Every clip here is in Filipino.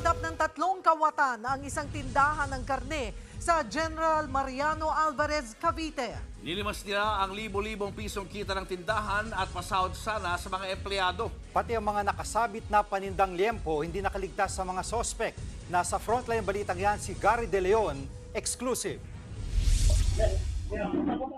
Hinold up ng tatlong kawatan ang isang tindahan ng karne sa General Mariano Alvarez, Cavite. Nilimas nila ang libo-libong pisong kita ng tindahan at pasahod sana sa mga empleyado. Pati ang mga nakasabit na panindang liempo hindi nakaligtas sa mga sospek. Nasa frontline balitang yan si Gary De Leon, exclusive.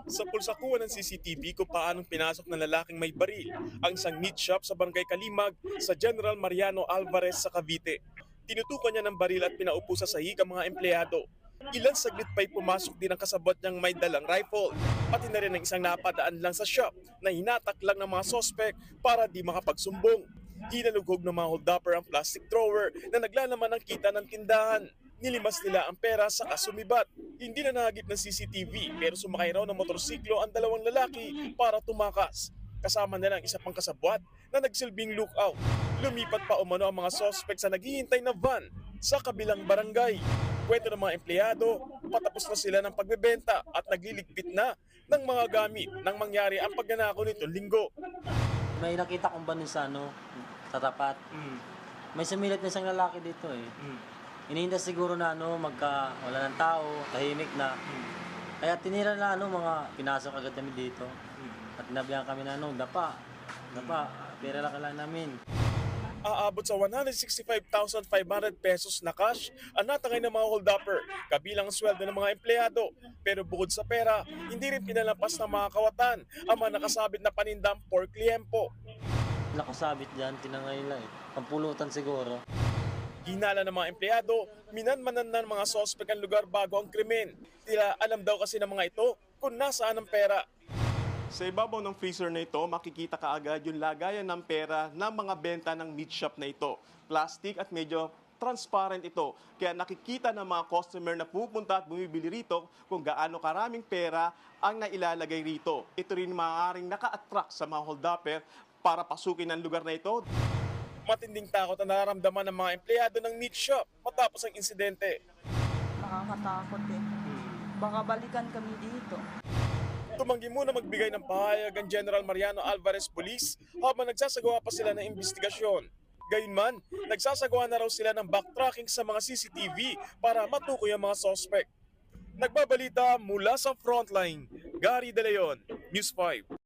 Sa pulsakuan ng CCTV kung paanong pinasok ng lalaking may baril ang isang meat shop sa Barangay Kalimag sa General Mariano Alvarez sa Cavite. Tinutukan niya ng baril at pinaupo sa sahig ang mga empleyado. Ilan saglit pa'y pumasok din ang kasabot niyang may dalang rifle. Pati na rin ang isang napadaan lang sa shop na hinatak lang ng mga sospek para di makapagsumbong. Hinalughog ng mga holdupper ang plastic thrower na naglalaman ng kita ng tindahan. Nilimas nila ang pera sa kasumibat. Hindi na nahagip ng CCTV pero sumakay raw ng motorsiklo ang dalawang lalaki para tumakas. Kasama nila ang isa pang kasabwat na nagsilbing lookout. Lumipat pa umano ang mga suspect sa naghihintay na van sa kabilang barangay. Kwento ng mga empleyado, patapos na sila ng pagbebenta at nagliligpit na ng mga gamit nang mangyari ang pagnanakaw nitong linggo. May nakita kong banin sa ano, sa tapat. May sumilat na isang lalaki dito eh. Inihinda siguro na ano, magka, wala ng tao, tahimik na. Kaya tinira na ano, mga pinasok agad kami dito. At tinabihan kami na ano, dapa, dapa, pera lang kailangan namin. aabot sa 165,500 pesos na cash ang natangay ng mga holdupper, kabilang ang sweldo ng mga empleyado. Pero bukod sa pera, hindi rin pinalampas ng mga kawatan ang mga nakasabit na panindang por kliempo. Nakasabit dyan, tinangay nila eh. Pampulutan siguro. Ginala ng mga empleyado, minanmanan ng mga sospek ang lugar bago ang krimen. Tila alam daw kasi ng mga ito kung nasaan ang pera. Sa ibabaw ng freezer na ito, makikita kaagad yung lagayan ng pera ng mga benta ng meat shop na ito. Plastic at medyo transparent ito. Kaya nakikita ng mga customer na pupunta at bumibili rito kung gaano karaming pera ang nailalagay rito. Ito rin maaaring naka-attract sa mga holdupper para pasukin ang lugar na ito. Matinding takot ang nararamdaman ng mga empleyado ng meat shop matapos ang insidente. Nakakatakot eh. Baka balikan kami dito. Tumanggi muna magbigay ng pahayag ang General Mariano Alvarez Police habang nagsasagawa pa sila ng investigasyon. Gayunman, nagsasagawa na raw sila ng backtracking sa mga CCTV para matukoy ang mga suspect. Nagbabalita mula sa frontline, Gary De Leon, News 5.